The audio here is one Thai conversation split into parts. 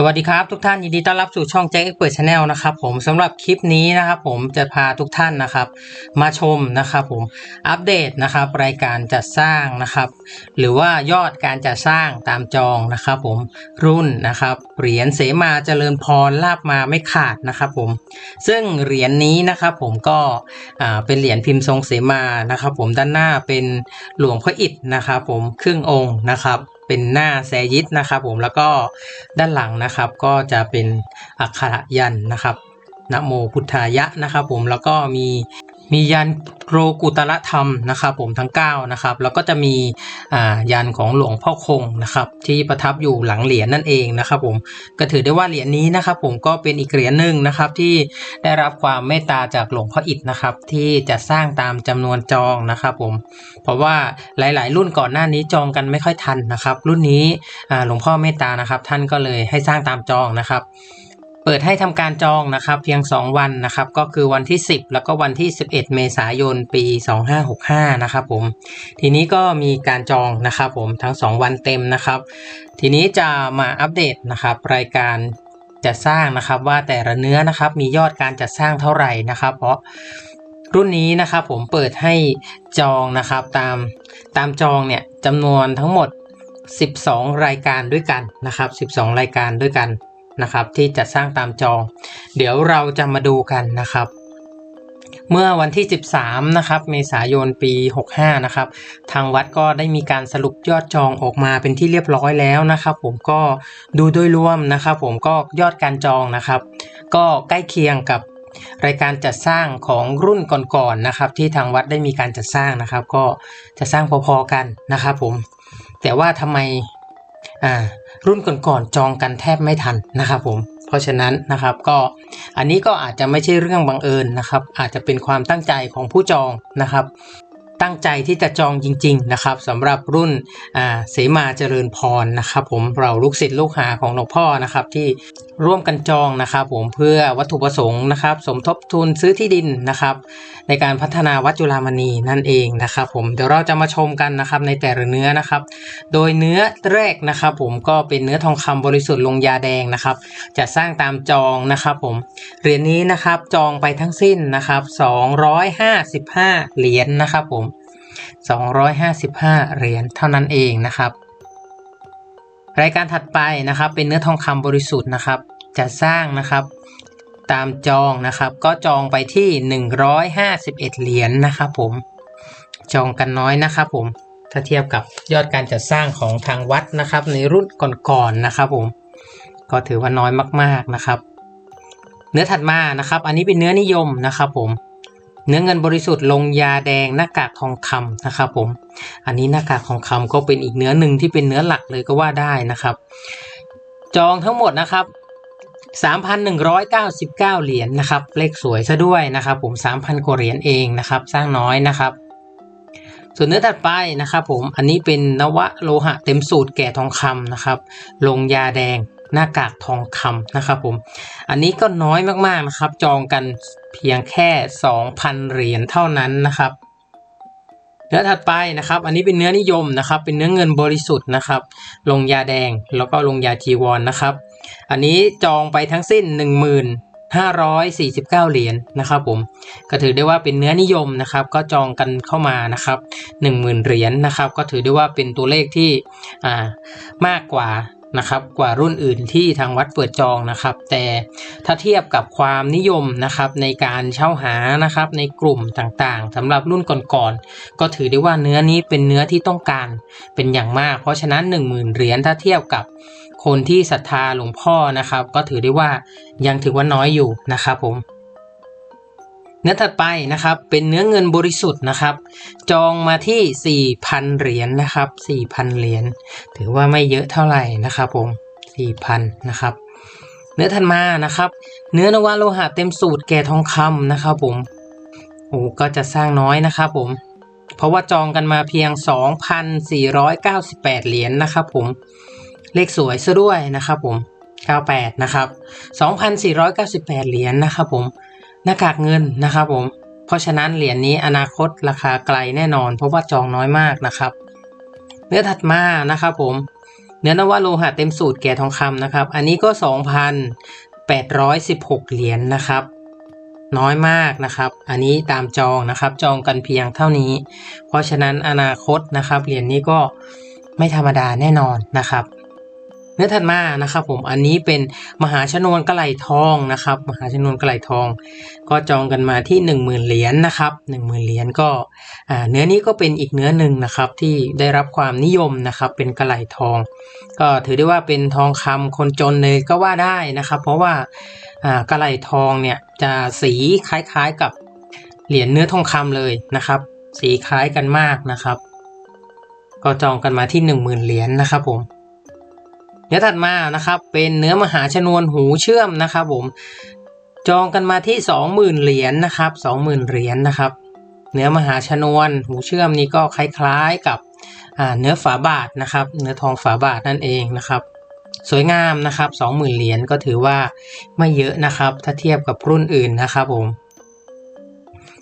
สวัสดีครับทุกท่านยินดีต้อนรับสู่ช่องแจ็คเปิดชาแนลนะครับผมสำหรับคลิปนี้นะครับผมจะพาทุกท่านนะครับ มาชมนะครับผมอัปเดตนะครับรายการจัดสร้างนะครับ หรือว่ายอดการจัดสร้างตามจองนะครับผมรุ่นนะครับเหรียญเสมาเจริญพรลาบมาไม่ขาดนะครับผมซึ่งเหรียญนี้นะครับผมก็เป็นเหรียญพิมพ์ทรงเสมานะครับ ผมด้านหน้าเป็นหลวงพ่ออิฐนะครับผมครึ่งองค์นะครับ เป็นหน้าแซยิดนะครับผมแล้วก็ด้านหลังนะครับก็จะเป็นอักขระยันนะครับนะโมพุทธายะนะครับผมแล้วก็มี มียันโรกุตระธรรมนะครับ ผมทั้ง9นะครับแล้วก็จะมีายันของหลวงพ่อคงนะครับ ที่ประทับอยู่หลังเหรียญนั่นเองนะครับ ผมก็ถือได้ว่าเหรียญนี้นะครับ ผมก็เป็นอีกเหรียญหนึ่งนะครับ ที่ได้รับความเมตตาจากหลวงพ่ออิฐนะครับ ที่จะสร้างตามจำนวนจองนะครับ ผม เพราะว่าหลาย ๆ รุ่นก่อนหน้านี้จองกันไม่ค่อยทันนะครับ รุ่นนี้หลวงพ่อเมตตานะครับ ท่านก็เลยให้สร้างตามจองนะครับ เปิดให้ทำการจองนะครับเพียง 2 วันนะครับ ก็คือวันที่ 10 แล้วก็วันที่ 11 เมษายนปี 2565 นะครับผม ทีนี้ก็มีการจองนะครับผมทั้ง 2 วันเต็มนะครับ ทีนี้จะมาอัปเดตนะครับ รายการจัดสร้างนะครับว่าแต่ละเนื้อนะครับมียอดการจัดสร้างเท่าไหร่นะครับ เพราะรุ่นนี้นะครับผมเปิดให้จองนะครับตามตามจองเนี่ยจำนวนทั้งหมด 12 รายการด้วยกันนะครับ 12 รายการด้วยกัน นะครับ ที่จะสร้างตามจอง เดี๋ยวเราจะมาดูกันนะครับ เมื่อวันที่ 13 นะครับ เมษายนปี 65 นะครับ ทางวัดก็ได้มีการสรุปยอดจองออกมาเป็นที่เรียบร้อยแล้วนะครับ ผมก็ดูโดยรวมนะครับ ผมก็ยอดการจองนะครับ ก็ใกล้เคียงกับรายการจัดสร้างของรุ่นก่อนๆนะครับที่ทางวัดได้มีการจัดสร้างนะครับ ก็จะสร้างพอๆกันนะครับ ผม แต่ว่าทำไม อ่ารุ่นก่อนๆจองกันแทบไม่ทันนะครับผมเพราะฉะนั้นนะครับก็อันนี้ก็อาจจะไม่ใช่เรื่องบังเอิญนะครับ อาจจะเป็นความตั้งใจของผู้จองนะครับ ตั้งใจที่จะจองจริง ๆ นะครับสำหรับรุ่นเสมาเจริญพรนะครับ ผมเราลูกศิษย์ลูกหาของหลวงพ่อนะครับ ที่ร่วมกันจองนะครับ ผมเพื่อวัตถุประสงค์นะครับ สมทบทุนซื้อที่ดินนะครับ ในการพัฒนาวัดจุฬามณีนั่นเองนะครับ ผมเดี๋ยวเราจะมาชมกันนะครับในแต่ละเนื้อนะครับ โดยเนื้อแรกนะครับ ผมก็เป็นเนื้อทองคำบริสุทธิ์ลงยาแดงนะครับ จะสร้างตามจองนะครับ ผมเหรียญนี้นะครับจองไปทั้งสิ้นนะครับ 255 เหรียญนะครับ ผม 255 เหรียญเท่านั้นเองนะครับ รายการถัดไปนะครับเป็นเนื้อทองคำบริสุทธิ์นะครับ จะสร้างนะครับตามจองนะครับ ก็จองไปที่ 151 เหรียญนะครับผมจองกันน้อยนะครับผมถ้าเทียบกับยอดการจัดสร้างของทางวัดนะครับ ในรุ่นก่อนๆนะครับผมก็ถือว่าน้อยมากๆนะครับ เนื้อถัดมานะครับ อันนี้เป็นเนื้อนิยมนะครับผม เนื้อเงินบริสุทธิ์ลงยาแดงหน้ากากทองคำนะครับผม อันนี้หน้ากากทองคำก็เป็นอีกเนื้อหนึ่งที่เป็นเนื้อหลักเลยก็ว่าได้นะครับ จองทั้งหมดนะครับ 3,199 เหรียญนะครับ เลขสวยซะด้วยนะครับ ผม 3,000กว่าเหรียญเองนะครับ สร้างน้อยนะครับ ส่วนเนื้อถัดไปนะครับ ผม อันนี้เป็นนวะโลหะเต็มสูตรแก่ทองคำนะครับ ลงยาแดง หน้ากากทองคำนะครับผม อันนี้ก็น้อยมากๆนะครับ จองกันเพียงแค่ 2,000 เหรียญเท่านั้นนะครับ เนื้อถัดไปนะครับ อันนี้เป็นเนื้อนิยมนะครับ เป็นเนื้อเงินบริสุทธิ์นะครับ ลงยาแดงแล้วก็ลงยาจีวรนนะครับ อันนี้จองไปทั้งสิ้น1549 เหรียญนะครับผมก็ถือได้ว่าเป็นเนื้อนิยมนะครับ ก็จองกันเข้ามานะครับ 10,000 เหรียญนะครับ ก็ถือได้ว่าเป็นตัวเลขที่มากกว่า นะครับกว่ารุ่นอื่นที่ทางวัดเปิดจองนะครับ แต่ถ้าเทียบกับความนิยมนะครับในการเช่าหานะครับในกลุ่มต่างๆสำหรับรุ่นก่อนๆก็ถือได้ว่าเนื้อนี้เป็นเนื้อที่ต้องการเป็นอย่างมาก เพราะฉะนั้น 10,000 เหรียญถ้าเทียบกับคนที่ศรัทธาหลวงพ่อนะครับ ก็ถือได้ว่ายังถือว่าน้อยอยู่นะครับผม เนื้อถัดไปนะครับเป็นเนื้อเงินบริสุทธิ์นะครับ จองมาที่ 4,000 เหรียญนะครับ 4,000 เหรียญถือว่าไม่เยอะเท่าไหร่นะครับผม 4,000 นะครับ เนื้อถัดมานะครับ เนื้อนวโลหะเต็มสูตรแก่ทองคำนะครับผมโอ้ก็จะสร้างน้อยนะครับผม เพราะว่าจองกันมาเพียง 2,498 เหรียญนะครับผม เลขสวยซะด้วยนะครับผม 98 นะครับ 2,498 เหรียญนะครับผม น้ากากเงินนะครับผม เพราะฉะนั้นเหรียญนี้อนาคตราคาไกลแน่นอน เพราะว่าจองน้อยมากนะครับ เนื้อถัดมานะครับผม เนื้อนวโลหะเต็มสูตรแก่ทองคำนะครับ อันนี้ก็ 2,816 เหรียญนนะครับ น้อยมากนะครับ อันนี้ตามจองนะครับ จองกันเพียงเท่านี้ เพราะฉะนั้นอนาคตนะครับ เหรียญนี้ก็ไม่ธรรมดาแน่นอนนะครับ เนื้อถัดมานะครับผมอันนี้เป็นมหาชนวนกระไหลทองนะครับ มหาชนวนกระไหลทอง ก็จองกันมาที่ 1 0,000 เหรียญนนะครับ1 0,000 เหรียญก็เนื้อนี้ก็เป็นอีกเนื้อหนึ่งนะครับที่ได้รับความนิยมนะครับเป็นกระไหลทอง ก็ถือได้ว่าเป็นทองคำคนจนเลยก็ว่าได้นะครับ เพราะว่ากระไหลทองเนี่ยจะสีคล้ายๆกับเหรียญเนื้อทองคำเลยนะครับ สีคล้ายกันมากนะครับ ก็จองกันมาที่ 1 0,000 เหรียญนะครับผม เนื้อถัดมานะครับเป็นเนื้อมหาชนวนหูเชื่อมนะครับผมจองกันมาที่ 20,000 เหรียญนะครับ20,000 เหรียญนะครับ เนื้อมหาชนวนหูเชื่อมนี้ก็คล้ายๆกับเนื้อฝาบาทนะครับ เนื้อทองฝาบาทนั่นเองนะครับ สวยงามนะครับ20,000 เหรียญก็ถือว่าไม่เยอะนะครับ ถ้าเทียบกับรุ่นอื่นนะครับผม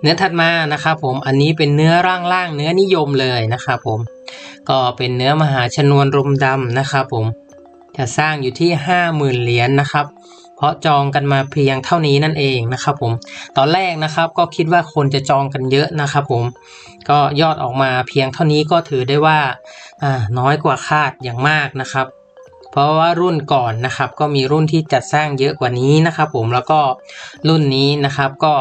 เนื้อถัดมานะครับผมอันนี้เป็นเนื้อร่างๆเนื้อนิยมเลยนะครับผมก็เป็นเนื้อมหาชนวนรมดำนะครับผม จะสร้างอยู่ที่ 50,000 เหรียญนนะครับ เพราะจองกันมาเพียงเท่านี้นั่นเองนะครับผม ตอนแรกนะครับก็คิดว่าคนจะจองกันเยอะนะครับผม ก็ยอดออกมาเพียงเท่านี้ก็ถือได้ว่าน้อยกว่าคาดอย่างมากนะครับ เพราะว่ารุ่นก่อนนะครับก็มีรุ่นที่จัดสร้างเยอะกว่านี้นะครับผม แล้วก็รุ่นนี้นะครับก็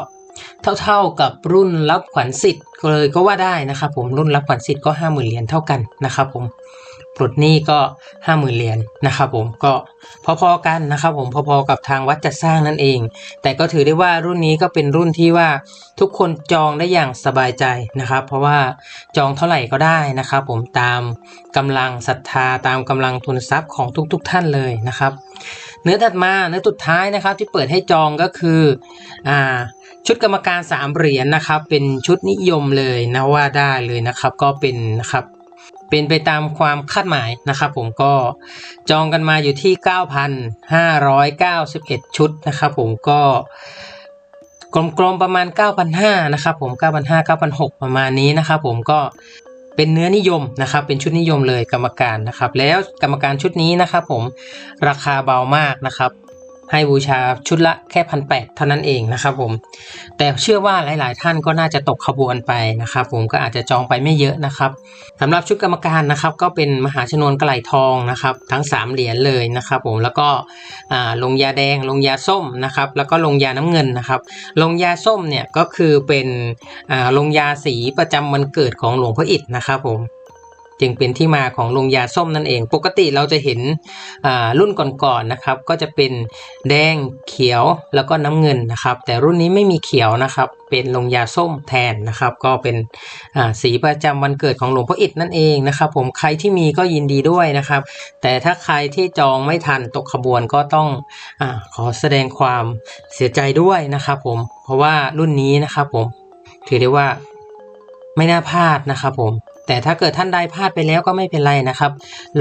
เท่าๆกับรุ่นรับขวัญสิทธิ์เลยก็ว่าได้นะครับผมรุ่นรับขวัญสิทธิ์ก็ห้าหมื่นเหรียญเท่ากันนะครับผม ปลดหนี้ก็ห้าหมื่นเหรียญนะครับผมก็พอๆกันนะครับผมพอๆกับทางวัดจัดสร้างนั่นเอง แต่ก็ถือได้ว่ารุ่นนี้ก็เป็นรุ่นที่ว่าทุกคนจองได้อย่างสบายใจนะครับ เพราะว่าจองเท่าไหร่ก็ได้นะครับผมตามกำลังศรัทธาตามกำลังทุนทรัพย์ของทุก ๆ ท่านเลยนะครับ เนื้อถัดมาเนื้อสุดท้ายนะครับที่เปิดให้จองก็คืออ่าชุดกรรมการ3เหรียญนนะครับเป็นชุดนิยมเลยนะว่าได้เลยนะครับ ก็เป็นนะครับ เป็นไปตามความคาดหมายนะครับผมก็จองกันมาอยู่ที่ 9,591 ชุดนะครับผมก็กลมๆประมาณ 9,500นะครับผม9,500 9,600 ประมาณนี้นะครับผมก็เป็นเนื้อนิยมนะครับ เป็นชุดนิยมเลยกรรมการนะครับ แล้วกรรมการชุดนี้นะครับผมราคาเบามากนะครับ ให้บูชาชุดละแค่พันแเท่านั้นเองนะครับผม แต่เชื่อว่าหลาย ๆ ท่านก็น่าจะตกขบวนไปนะครับผมก็อาจจะจองไปไม่เยอะนะครับสำหรับชุดกรรมการนะครับ ก็เป็นมหาชนวนกระไหลทองนะครับ ทั้ง 3 เหรียญเลยนะครับผมแล้วก็ลงยาแดงลงยาส้มนะครับแล้วก็ลงยาน้ำเงินนะครับ ลงยาส้มเนี่ยก็คือเป็นลงยาสีประจำวันเกิดของหลวงพ่ออิฐนะครับผม จึงเป็นที่มาของลงยาส้มนั่นเอง ปกติเราจะเห็นรุ่นก่อนๆนนะครับ ก็จะเป็นแดงเขียวแล้วก็น้ำเงินนะครับ แต่รุ่นนี้ไม่มีเขียวนะครับ เป็นลงยาส้มแทนนะครับ ก็เป็นสีประจำวันเกิดของหลวงพ่ออิฐนั่นเองนะครับ ผมใครที่มีก็ยินดีด้วยนะครับ แต่ถ้าใครที่จองไม่ทันตกขบวนก็ต้องอขอแสดงความเสียใจด้วยนะครับผมเพราะว่ารุ่นนี้นะครับผมถือได้ว่าไม่น่าพลาดนะครับผม แต่ถ้าเกิดท่านใดพลาดไปแล้วก็ไม่เป็นไรนะครับ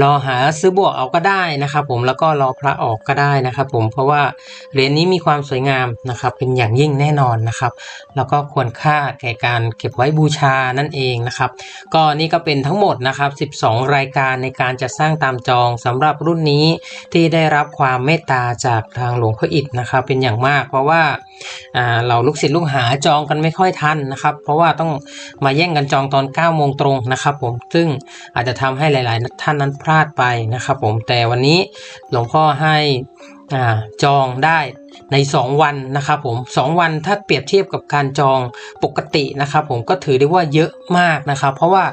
รอหาซื้อบวกเอาก็ได้นะครับ ผมแล้วก็รอพระออกก็ได้นะครับ ผมเพราะว่าเหรียญนี้มีความสวยงามนะครับ เป็นอย่างยิ่งแน่นอนนะครับ แล้วก็ควรค่าแก่การเก็บไว้บูชานั่นเองนะครับ ก็นี่ก็เป็นทั้งหมดนะครับ 12 รายการในการจะสร้างตามจองสำหรับรุ่นนี้ที่ได้รับความเมตตาจากทางหลวงพ่ออิฐนะครับ เป็นอย่างมาก เพราะว่าเราลูกศิษย์ลูกหาจองกันไม่ค่อยทันนะครับ เพราะว่าต้องมาแย่งกันจองตอน9โมงตรงนะครับผมซึ่งอาจจะทำให้หลาย ๆ ท่านนั้นพลาดไปนะครับผมแต่วันนี้หลวงพ่อให้จองได้ใน 2 วันนะครับผม2วันถ้าเปรียบเทียบกับการจองปกตินะครับผมก็ถือได้ว่าเยอะมากนะครับ เพราะว่า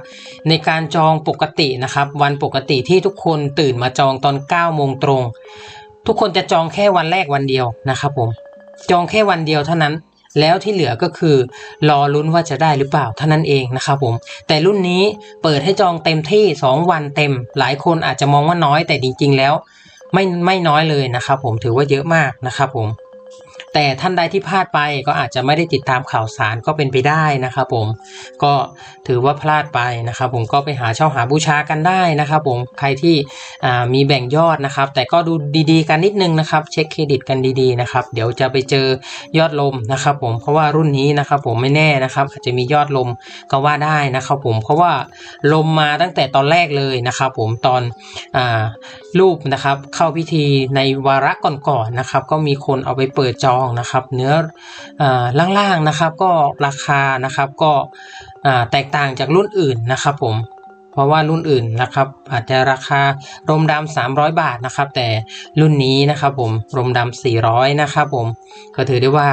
ในการจองปกตินะครับ วันปกติที่ทุกคนตื่นมาจองตอน9โมงตรง ทุกคนจะจองแค่วันแรกวันเดียวนะครับผมจองแค่วันเดียวเท่านั้น แล้วที่เหลือก็คือ รอลุ้นว่าจะได้หรือเปล่าเท่านั้นเองนะครับผม แต่รุ่นนี้เปิดให้จองเต็มที่ 2 วันเต็ม หลายคนอาจจะมองว่าน้อยแต่จริง ๆ แล้ว ไม่ไม่น้อยเลยนะครับผมถือว่าเยอะมากนะครับผม แต่ท่านใดที่พลาดไปก็อาจจะไม่ได้ติดตามข่าวสารก็เป็นไปได้นะครับผมก็ถือว่าพลาดไปนะครับผมก็ไปหาเช่าหาบูชากันได้นะครับผมใครที่มีแบ่งยอดนะครับ แต่ก็ดูดีๆ กันนิดนึงนะครับ เช็คเครดิตกันดีๆนะครับ เดี๋ยวจะไปเจอยอดลมนะครับผมเพราะว่ารุ่นนี้นะครับผมไม่แน่นะครับอาจจะมียอดลมก็ว่าได้นะครับผมเพราะว่าลมมาตั้งแต่ตอนแรกเลยนะครับผมตอนรูปนะครับเข้าพิธีในวาระก่อนๆนนะครับ ก็มีคนเอาไปเปิดจองนะครับเนื้อล่างๆนะครับก็ราคานะครับก็แตกต่างจากรุ่นอื่นนะครับผมเพราะว่ารุ่นอื่นนะครับอาจจะราคารมดำ300 บาทนะครับ แต่รุ่นนี้นะครับผมรมดำ400 นะครับผมก็ถือได้ว่า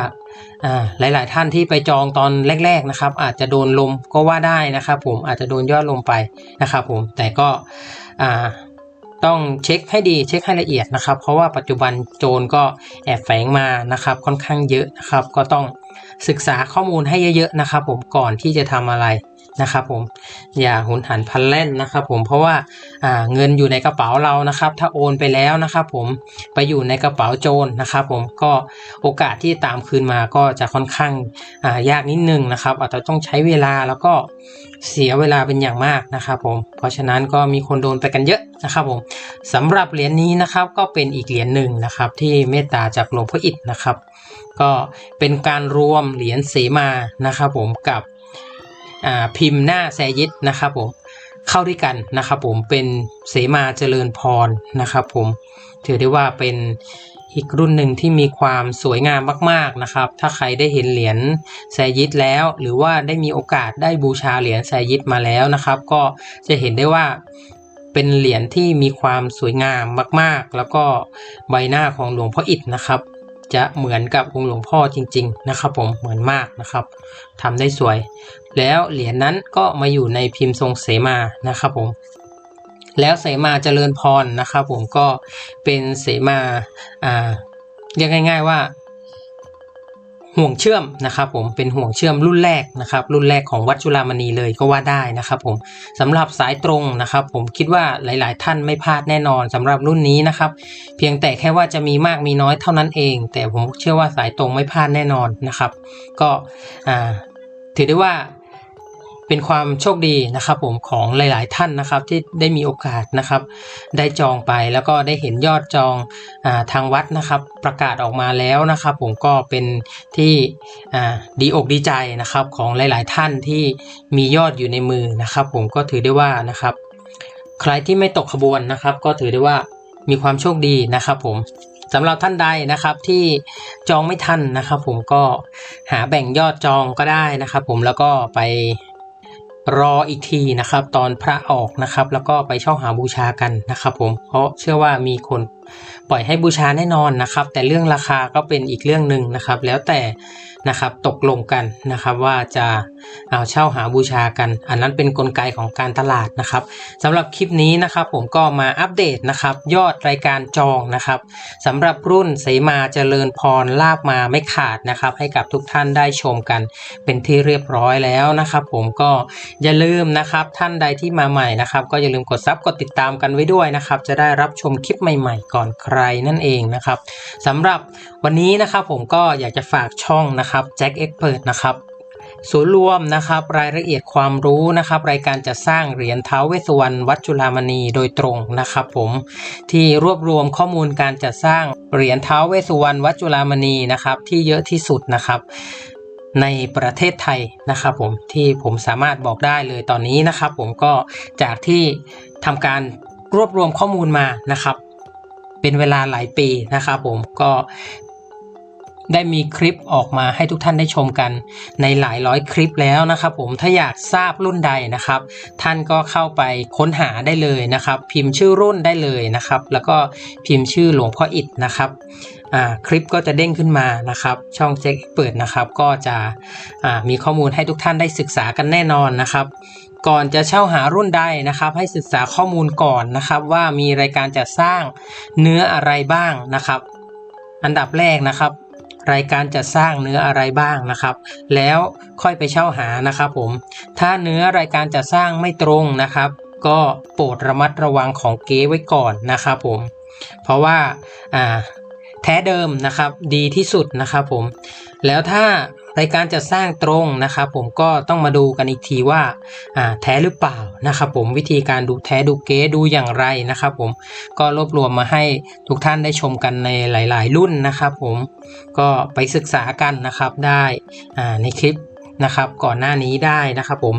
หลาย ๆ ท่านที่ไปจองตอนแรก ๆ นะครับ อาจจะโดนลมก็ว่าได้นะครับ ผมอาจจะโดนยอดลมไปนะครับ ผมแต่ก็ ต้องเช็คให้ดีเช็คให้ละเอียดนะครับ เพราะว่าปัจจุบันโจรก็แอบแฝงมานะครับ ค่อนข้างเยอะนะครับ ก็ต้อง ศึกษาข้อมูลให้เยอะๆนะครับผมก่อนที่จะทำอะไรนะครับผมอย่าหุนหันพันเล่นนะครับผมเพราะว่าเงินอยู่ในกระเป๋าเรานะครับ ถ้าโอนไปแล้วนะครับผมไปอยู่ในกระเป๋าโจรนะครับผมก็โอกาสที่ตามคืนมาก็จะค่อนข้างยากนิดนึงนะครับ อาจจะต้องใช้เวลาแล้วก็เสียเวลาเป็นอย่างมากนะครับผมเพราะฉะนั้นก็มีคนโดนไปกันเยอะนะครับผมสำหรับเหรียญนี้นะครับก็เป็นอีกเหรียญหนึ่งนะครับที่เมตตาจากหลวงพ่ออิฐนะครับ ก็เป็นการรวมเหรียญเสมานะครับผมกับพิมพ์หน้าแซยิดนะครับผมเข้าด้วยกันนะครับผมเป็นเสมาเจริญพรนะครับผมถือได้ว่าเป็นอีกรุ่นหนึ่งที่มีความสวยงามมากๆนะครับ ถ้าใครได้เห็นเหรียญแซยิดแล้ว หรือว่าได้มีโอกาสได้บูชาเหรียญแซยิดมาแล้วนะครับ ก็จะเห็นได้ว่าเป็นเหรียญที่มีความสวยงามมากๆ แล้วก็ใบหน้าของหลวงพ่ออิฐนะครับ จะเหมือนกับองค์หลวงพ่อจริง ๆ นะครับผมเหมือนมากนะครับทำได้สวย แล้วเหรียญนนั้นก็มาอยู่ในพิมพ์ทรงเสมานะครับผมแล้วเสมาเจริญพรนะครับผมก็เป็นเสมาอ่าเรียกง่าย ๆ ว่า ห่วงเชื่อมนะครับผมเป็นห่วงเชื่อมรุ่นแรกนะครับรุ่นแรกของวัดจุฬามณีเลยก็ว่าได้นะครับผมสำหรับสายตรงนะครับผมคิดว่าหลายๆ ท่านไม่พลาดแน่นอนสำหรับรุ่นนี้นะครับเพียงแต่แค่ว่าจะมีมากมีน้อยเท่านั้นเอง แต่ผมเชื่อว่าสายตรงไม่พลาดแน่นอนนะครับ ก็ถือได้ว่า เป็นความโชคดีนะครับ ผมของหลาย ๆ ท่านนะครับ ที่ได้มีโอกาสนะครับ ได้จองไปแล้วก็ได้เห็นยอดจองอทางวัดนะครับ ประกาศออกมาแล้วนะครับ ผมก็เป็นที่ดีอกดีใจนะครับ ของหลาย ๆ ท่านที่มียอดอยู่ในมือนะครับ ผมก็ถือได้ว่านะครับ ใครที่ไม่ตกขบวนนะครับ ก็ถือได้ว่ามีความโชคดีนะครับ ผมสำหรับท่านใดนะครับที่จองไม่ทันนะครับ ผมก็หาแบ่งยอดจองก็ได้นะครับ ผมแล้วก็ไป รออีกทีนะครับ ตอนพระออกนะครับ แล้วก็ไปเช่าหาบูชากันนะครับ ผมเพราะเชื่อว่ามีคน ปล่อยให้บูชาแน่นอนนะครับ แต่เรื่องราคาก็เป็นอีกเรื่องหนึ่งนะครับ แล้วแต่นะครับตกลงกันนะครับว่าจะเอาเช่าหาบูชากัน อันนั้นเป็นนกลไกของการตลาดนะครับสำหรับคลิปนี้นะครับ ผมก็มาอัปเดตนะครับ ยอดรายการจองนะครับสำหรับรุ่นเสมาเจริญพรลาบมาไม่ขาดนะครับ ให้กับทุกท่านได้ชมกัน เป็นที่เรียบร้อยแล้วนะครับ ผมก็อย่าลืมนะครับ ท่านใดที่มาใหม่นะครับ ก็อย่าลืมกดซับกดติดตามกันไว้ด้วยนะครับ จะได้รับชมคลิปใหม่ ๆก่อนใครนั่นเองนะครับสำหรับวันนี้นะครับผมก็อยากจะฝากช่องนะครับแจ็คเอ็กเพิร์นะครับศูนย์รวมนะครับรายละเอียดความรู้นะครับรายการจะสร้างเหรียญเท้าเวสวรรณวัดจุฬามณีโดยตรงนะครับผมที่รวบรวมข้อมูลการจัดสร้างเหรียญเท้าเวสวรรณวัดจุฬามณีนะครับที่เยอะที่สุดนะครับในประเทศไทยนะครับผมที่ผมสามารถบอกได้เลยตอนนี้นะครับผมก็จากที่ทำการรวบรวมข้อมูลมานะครับ เป็นเวลาหลายปีนะครับผมก็ได้มีคลิปออกมาให้ทุกท่านได้ชมกันในหลายร้อยคลิปแล้วนะครับผมถ้าอยากทราบรุ่นใดนะครับ ท่านก็เข้าไปค้นหาได้เลยนะครับ พิมพ์ชื่อรุ่นได้เลยนะครับ แล้วก็พิมพ์ชื่อหลวงพ่ออิฐนะครับคลิปก็จะเด้งขึ้นมานะครับ ช่องเจ๊กเปิดนะครับ ก็จะมีข้อมูลให้ทุกท่านได้ศึกษากันแน่นอนนะครับ ก่อนจะเช่าหารุ่นใดนะครับ ให้ศึกษาข้อมูลก่อนนะครับ ว่ามีรายการจะสร้างเนื้ออะไรบ้างนะครับ อันดับแรกนะครับ รายการจะสร้างเนื้ออะไรบ้างนะครับ แล้วค่อยไปเช่าหานะครับผมถ้าเนื้อรายการจะสร้างไม่ตรงนะครับ ก็โปรดระมัดระวังของเก๊ไว้ก่อนนะครับผม เพราะว่าแท้เดิมนะครับดีที่สุดนะครับผมแล้วถ้า รายการจะสร้างตรงนะครับผมก็ต้องมาดูกันอีกทีว่าแท้หรือเปล่านะครับผมวิธีการดูแท้ดูเก๊ดูอย่างไรนะครับผมก็รวบรวมมาให้ทุกท่านได้ชมกันในหลาย ๆ รุ่นนะครับผมก็ไปศึกษากันนะครับได้ในคลิป นะครับก่อนหน้านี้ได้นะครับผม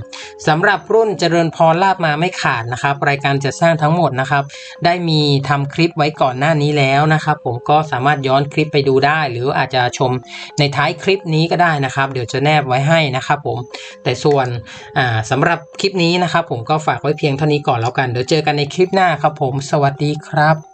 สำหรับรุ่นเจริญพรลาบมาไม่ขาดนะครับ รายการจะสร้างทั้งหมดนะครับได้มีทำคลิปไว้ก่อนหน้านี้แล้วนะครับ ผมก็สามารถย้อนคลิปไปดูได้ หรืออาจจะชมในท้ายคลิปนี้ก็ได้นะครับ เดี๋ยวจะแนบไว้ให้นะครับผมแต่ส่วนอ่าสำหรับคลิปนี้นะครับ ผมก็ฝากไว้เพียงเท่านี้ก่อนแล้วกันเดี๋ยวเจอกันในคลิปหน้าครับผม สวัสดีครับ